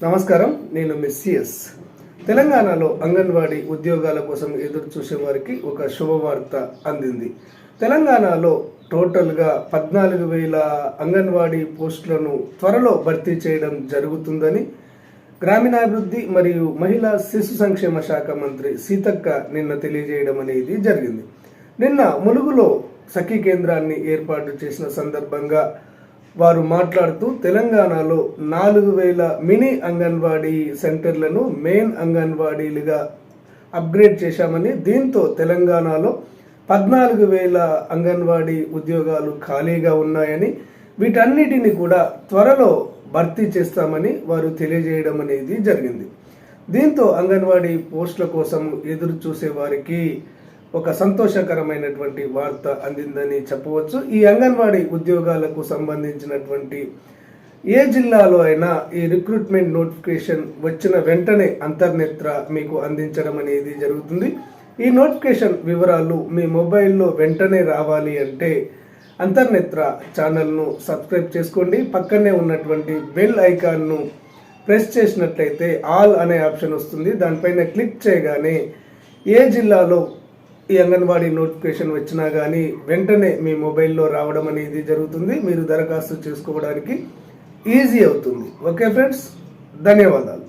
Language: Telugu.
నమస్కారం నేను మిస్సిఎస్ తెలంగాణలో అంగన్వాడీ ఉద్యోగాల కోసం ఎదురు చూసే వారికి ఒక శుభవార్త అందింది. తెలంగాణలో టోటల్గా పద్నాలుగు వేల అంగన్వాడీ పోస్టులను త్వరలో భర్తీ చేయడం జరుగుతుందని గ్రామీణాభివృద్ధి మరియు మహిళా శిశు సంక్షేమ శాఖ మంత్రి సీతక్క నిన్న తెలియజేయడం అనేది జరిగింది. నిన్న ములుగులో సఖీ కేంద్రాన్ని ఏర్పాటు చేసిన సందర్భంగా వారు మాట్లాడుతూ తెలంగాణలో నాలుగు వేల మినీ అంగన్వాడీ సెంటర్లను మెయిన్ అంగన్వాడీలుగా అప్గ్రేడ్ చేశామని దీంతో తెలంగాణలో పద్నాలుగు వేల అంగన్వాడీ ఉద్యోగాలు ఖాళీగా ఉన్నాయని వీటన్నిటిని కూడా త్వరలో భర్తీ చేస్తామని వారు తెలియజేయడం అనేది జరిగింది. దీంతో అంగన్వాడీ పోస్టుల కోసం ఎదురు చూసే వారికి ఒక సంతోషకరమైనటువంటి వార్త అందిందని చెప్పవచ్చు. ఈ అంగన్వాడీ ఉద్యోగాలకు సంబంధించినటువంటి ఏ జిల్లాలో అయినా ఈ రిక్రూట్మెంట్ నోటిఫికేషన్ వచ్చిన వెంటనే అంతర్నేత్ర మీకు అందించడం అనేది జరుగుతుంది. ఈ నోటిఫికేషన్ వివరాలు మీ మొబైల్లో వెంటనే రావాలి అంటే అంతర్నేత్ర ఛానల్ను సబ్స్క్రైబ్ చేసుకోండి. పక్కనే ఉన్నటువంటి బెల్ ఐకాన్ను ప్రెస్ చేసినట్లయితే ఆల్ అనే ఆప్షన్ వస్తుంది. దానిపైన క్లిక్ చేయగానే ఏ జిల్లాలో ఈ అంగన్వాడీ నోటిఫికేషన్ వచ్చినా కానీ వెంటనే మీ మొబైల్లో రావడం అనేది జరుగుతుంది. మీరు దరఖాస్తు చేసుకోవడానికి ఈజీ అవుతుంది. ఓకే ఫ్రెండ్స్ ధన్యవాదాలు.